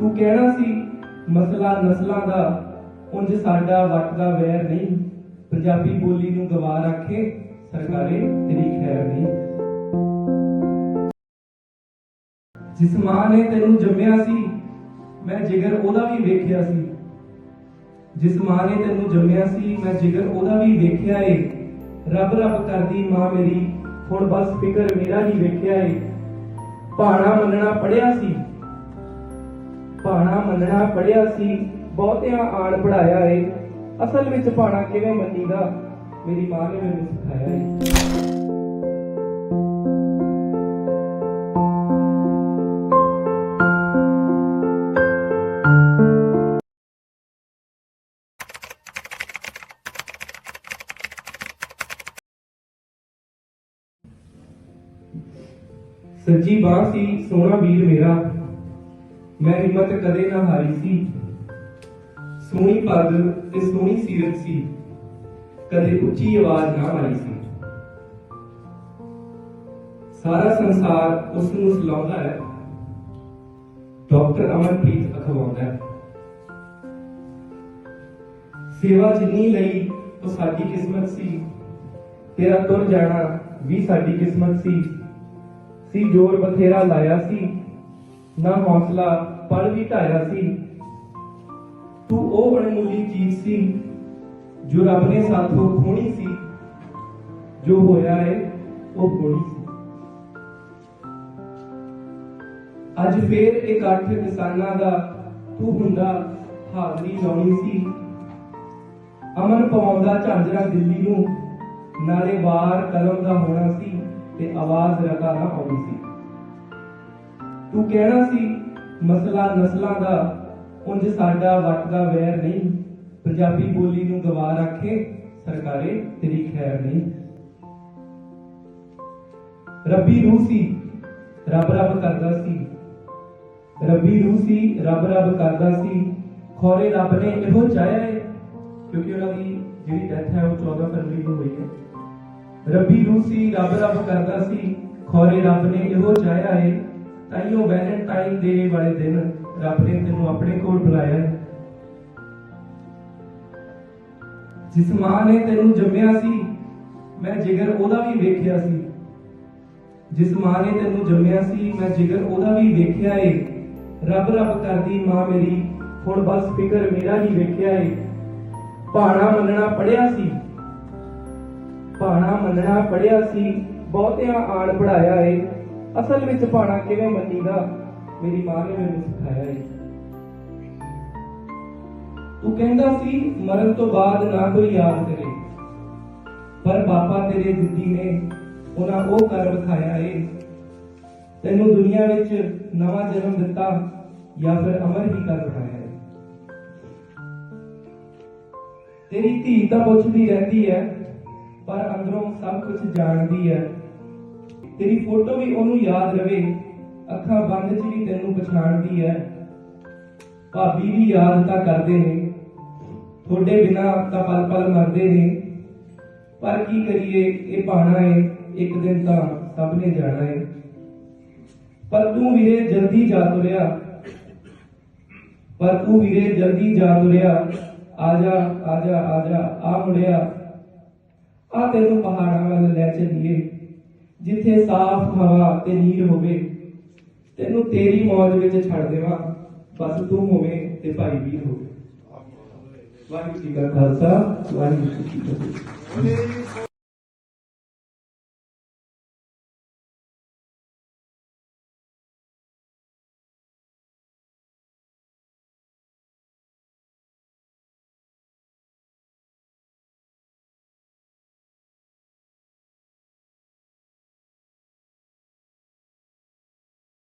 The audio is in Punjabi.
ਤੂੰ ਕਹਿਣਾ ਸੀ, ਮਸਲਾ ਨਸਲਾਂ ਦਾ, ਉਂਝ ਸਾਡਾ ਵੱਟ ਦਾ ਵੈਰ ਨਹੀਂ। ਪੰਜਾਬੀ ਬੋਲੀ ਨੂੰ ਗਵਾ ਰੱਖੇ, ਸਰਕਾਰੇ, ਤੇਰੀ ਖੈਰ ਨਹੀਂ। ਜਿਸ ਮਾਂ ਨੇ ਤੈਨੂੰ ਜੰਮਿਆ ਸੀ, ਮੈਂ ਜਿਗਰ ਉਹਦਾ ਵੀ ਵੇਖਿਆ ਸੀ। ਜਿਸ ਮਾਂ ਨੇ ਤੈਨੂੰ ਜੰਮਿਆ ਸੀ, ਮੈਂ ਜਿਗਰ ਉਹਦਾ ਵੀ ਵੇਖਿਆ ਏ। ਰੱਬ ਰੱਬ ਕਰਦੀ ਮਾਂ ਮੇਰੀ, ਹੁਣ ਬਸ ਫਿਕਰ ਮੇਰਾ ਹੀ ਵੇਖਿਆ ਏ। ਭਾਣਾ ਮੰਨਣਾ ਪੜਿਆ ਸੀ। ਭਾਣਾ ਮੰਨਣਾ ਪੜਿਆ ਸੀ, ਬਹੁਤਿਆਂ ਆਣ ਪੜਾਇਆ ਏ। ਅਸਲ ਵਿੱਚ ਭਾਣਾ ਕਿਵੇਂ ਮੰਨੀਦਾ? ਮੇਰੀ ਮਾਂ ਨੇ ਮੈਨੂੰ ਸਿਖਾਇਆ ਏ। ਸੱਜੀ ਬਾਹ ਸੀ, ਸੋਹਣਾ ਵੀਰ ਮੇਰਾ। ਮੈਂ ਹਿੰਮਤ ਕਦੇ ਨਾ ਹਾਰੀ ਸੀ। ਸੋਹਣੀ ਪੱਗ ਤੇ ਸੋਹਣੀ ਸੀਰਤ ਸੀ। ਕਦੇ ਉੱਚੀ ਆਵਾਜ਼ ਨਾ ਮਾਰੀ ਸੀ। ਸਾਰਾ ਸੰਸਾਰ ਉਸ ਨੂੰ ਸਲਾਉਂਦਾ ਹੈ। ਡਾਕਟਰ ਅਮਨਪ੍ਰੀਤ ਅਖਵਾਉਂਦਾ ਹੈ। ਸੇਵਾ ਜਿੰਨੀ ਲਈ ਉਹ ਸਾਡੀ ਕਿਸਮਤ ਸੀ, ਤੇਰਾ ਤੁਰ ਜਾਣਾ ਵੀ ਸਾਡੀ ਕਿਸਮਤ ਸੀ। ਸੀ ਜੋਰ ਬਥੇਰਾ ਲਾਇਆ ਸੀ, ਨਾ ਹੌਸਲਾ ਪਲ ਵੀ ਢਾਇਆ ਸੀ। ਤੂੰ ਉਹ ਅਣਮੁੱਲੀ ਚੀਜ਼ ਸੀ ਜੋ ਰੱਬ ਨੇ ਸਾਥੋਂ ਖੋਣੀ ਸੀ। ਜੋ ਹੋਇਆ ਏ, ਉਹ ਹੋਣੀ ਸੀ। ਅੱਜ ਫੇਰ ਇਕੱਠ ਕਿਸਾਨਾਂ ਦਾ ਤੂੰ ਹੁੰਦਾ ਹਾਜ਼ਰੀ ਲਾਉਣੀ ਸੀ। ਅਮਨ ਪਾਉਂਦਾ ਝਾਂਜਰਾ ਦਿੱਲੀ ਨੂੰ, ਨਾਲੇ ਵਾਰ ਕਲਮ ਦਾ ਹੋਣਾ ਸੀ ਤੇ ਆਵਾਜ਼ ਰਗਾ ਨਾ ਆਉਣੀ ਸੀ। ਤੂੰ ਕਹਿਣਾ ਸੀ ਮਸਲਾ ਨਸਲਾਂ ਦਾ, ਉਂਝ ਸਾਡਾ ਵੱਟ ਦਾ ਵੈਰ ਨਹੀਂ। ਪੰਜਾਬੀ ਬੋਲੀ ਨੂੰ ਗਵਾ ਰੱਖੇ ਸਰਕਾਰੇ, ਤੇਰੀ ਖੈਰ ਨਹੀਂ। ਰੱਬੀ ਰੂਹ ਸੀ, ਰੱਬ ਰੱਬ ਕਰਦਾ ਸੀ। ਰੱਬੀ ਰੂਹ ਸੀ, ਰੱਬ ਰੱਬ ਕਰਦਾ ਸੀ। ਖੋਰੇ ਰੱਬ ਨੇ ਇਹੋ ਚਾਹਿਆ ਹੈ ਕਿਉਂਕਿ ਉਹਨਾਂ ਦੀ ਜਿਹੜੀ ਡੈਥ ਹੈ ਉਹ 14 ਫਰਵਰੀ ਨੂੰ ਹੋਈ ਹੈ। ਰੱਬੀ ਰੂਹ ਸੀ, ਰੱਬ ਰੱਬ ਕਰਦਾ ਸੀ। ਖੋਰੇ ਰੱਬ ਨੇ ਇਹੋ ਚਾਹਿਆ ਹੈ ਤਾਈਓ ਵੈਲੈਂਟਾਈਨ ਡੇ ਵਾਲੇ ਦਿਨ ਰੱਬ ਨੇ ਤੈਨੂੰ ਆਪਣੇ ਕੋਲ ਬੁਲਾਇਆ ਹੈ। ਜਿਸ ਮਾਂ ਨੇ ਤੈਨੂੰ ਜੰਮਿਆ ਸੀ, ਮੈਂ ਜਿਗਰ ਉਹਦਾ ਵੀ ਵੇਖਿਆ ਸੀ। ਜਿਸ ਮਾਂ ਨੇ ਤੈਨੂੰ ਜੰਮਿਆ ਸੀ, ਮੈਂ ਜਿਗਰ ਉਹਦਾ ਵੀ ਵੇਖਿਆ ਏ। ਰੱਬ ਰੱਬ ਕਰਦੀ ਮਾਂ ਮੇਰੀ, ਹੁਣ ਬਸ ਫਿਕਰ ਮੇਰਾ ਹੀ ਵੇਖਿਆ ਏ। ਭਾਣਾ ਮੰਨਣਾ ਪੜਿਆ ਸੀ। ਭਾਣਾ ਮੰਨਣਾ ਪੜਿਆ ਸੀ, ਬਹੁਤਿਆਂ ਆਣ ਪੜਾਇਆ ਏ। ਅਸਲ ਵਿੱਚ ਭਾਣਾ ਕਿਵੇਂ ਮੰਨੀਦਾ? ਮੇਰੀ ਮਾਂ ਨੇ ਮੈਨੂੰ ਸਿਖਾਇਆ ਏ। ਤੂੰ ਕਹਿੰਦਾ ਸੀ, ਮਰਨ ਤੋਂ ਬਾਅਦ ਨਾ ਕੋਈ ਯਾਦ ਕਰੇ। ਪਰ ਬਾਪਾ ਤੇਰੇ ਦਿੱਦੀ ਨੇ, ਉਹਨਾਂ ਉਹ ਕਰ ਵਿਖਾਇਆ ਏ। ਤੈਨੂੰ ਦੁਨੀਆ ਵਿੱਚ ਨਵਾਂ ਜਨਮ ਦਿੱਤਾ ਜਾਂ ਫਿਰ ਅਮਰ ਹੀ ਕਰ ਵਿਖਾਇਆ ਏ। ਤੇਰੀ ਧੀ ਤਾਂ ਪੁੱਛਦੀ ਰਹਿੰਦੀ ਹੈ, ਪਰ ਅੰਦਰੋਂ ਸਭ ਕੁਝ ਜਾਣਦੀ ਹੈ। ਤੇਰੀ ਫੋਟੋ ਵੀ ਉਹਨੂੰ ਯਾਦ ਰਵੇ। ਅੱਖਾਂ ਬੰਦ ਚ ਵੀ ਤੈਨੂੰ ਪਛਾਣਦੀ ਹੈ ਭਾਬੀ ਵੀ ਯਾਦ ਤਾਂ ਕਰਦੇ ਨੇ। ਤੁਹਾਡੇ ਬਿਨਾ ਤਾਂ ਪਲ ਪਲ ਮਰਦੇ ਨੇ। ਪਰ ਕੀ ਕਰੀਏ, ਇਹ ਪਾਣਾ ਏ। ਇੱਕ ਦਿਨ ਤਾਂ ਸਭ ਨੇ ਜਾਣਾ ਏ। ਪਰ ਤੂੰ ਵੀਰੇ ਜਲਦੀ ਜਾ ਤੁਰਿਆ। ਪਰ ਤੂੰ ਵੀਰੇ ਜਲਦੀ ਜਾ ਤੁਰਿਆ। ਆ ਜਾ ਆ ਜਾ ਆ ਜਾ ਆ ਮੁੜਿਆ। ਆ ਤੈਨੂੰ ਪਹਾੜਾਂ ਵੱਲ ਲੈ ਚੱਲੀਏ। ਜਿੱਥੇ ਸਾਫ਼ ਹਵਾ ਤੇ ਨੀਰ ਹੋਵੇ, ਤੈਨੂੰ ਤੇਰੀ ਮੌਜ ਵਿੱਚ ਛੱਡ ਦੇਵਾਂ। ਬਸ ਤੂੰ ਹੋਵੇਂ ਤੇ ਭਾਈ ਵੀਰ ਹੋਵੇ। ਵਾਹਿਗੁਰੂ ਜੀ ਕਾ ਖਾਲਸਾ, ਵਾਹਿਗੁਰੂ ਜੀ ਕੀ ਫਤਿਹ।